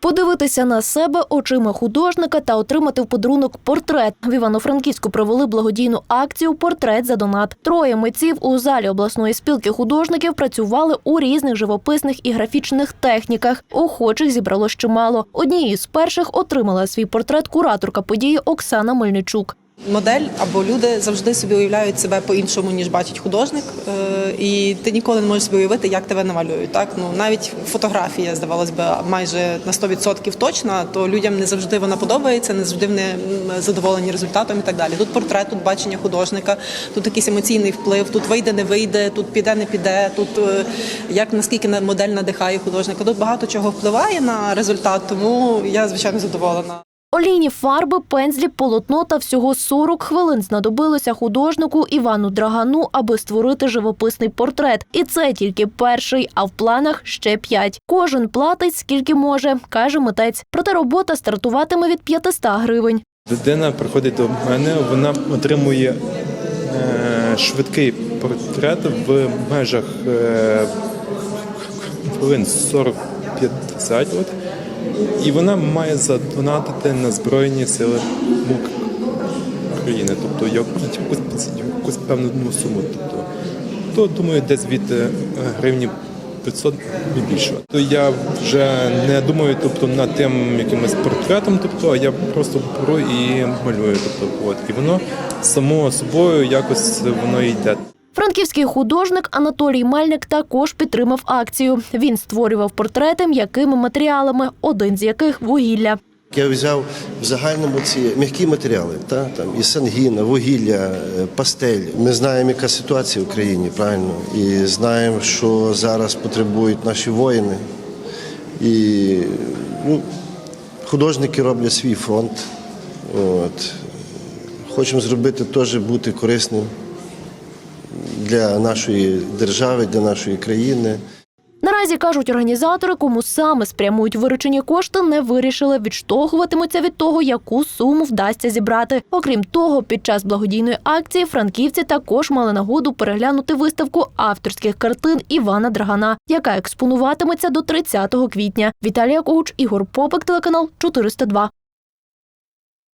Подивитися на себе очима художника та отримати в подарунок портрет. В Івано-Франківську провели благодійну акцію Портрет за донат. Троє митців у залі обласної спілки художників працювали у різних живописних і графічних техніках. Охочих зібралось чимало. Однією з перших отримала свій портрет кураторка події Оксана Мельничук. Модель або люди завжди собі уявляють себе по-іншому, ніж бачить художник, Е, і ти ніколи не можеш собі уявити, як тебе намалюють. Так ну навіть фотографія, здавалось би, майже на 100% точна, то людям не завжди вона подобається, не завжди вони задоволені результатом і так далі. Тут портрет, тут бачення художника, тут якийсь емоційний вплив, тут вийде, не вийде, тут піде, не піде. Тут е, як наскільки на- модель надихає художника. Тут багато чого впливає на результат, тому я звичайно задоволена. Олійні фарби, пензлі, полотно та всього 40 хвилин знадобилося художнику Івану Драгану, аби створити живописний портрет. І це тільки перший, а в планах ще п'ять. Кожен платить скільки може, каже митець. Проте робота стартуватиме від 500 гривень. Людина приходить до мене, вона отримує е, швидкий портрет в межах е, хвилин 40-50. І вона має задонатити на Збройні Сили України, тобто як- якусь, якусь певну ну, суму. Тобто, то думаю, десь від е, гривні 500 і більше. То я вже не думаю тобто, над тим якимось портретом, тобто, а я просто беру і малюю. Тобто, от, і воно само собою якось воно йде. Франківський художник Анатолій Мельник також підтримав акцію. Він створював портрети м'якими матеріалами, один з яких вугілля. Я взяв в загальному ці м'які матеріали, та, там, і сангіна, вугілля, е, пастель. Ми знаємо, яка ситуація в країні, правильно? І знаємо, що зараз потребують наші воїни. І ну, художники роблять свій фронт. От. Хочемо зробити теж бути корисним для нашої держави, для нашої країни. Наразі кажуть організатори, кому саме спрямують виручені кошти, не вирішили, відштовхуватимуться від того, яку суму вдасться зібрати. Окрім того, під час благодійної акції франківці також мали нагоду переглянути виставку авторських картин Івана Драгана, яка експонуватиметься до 30 квітня. Віталія Коуч, Ігор Попик, телеканал 402.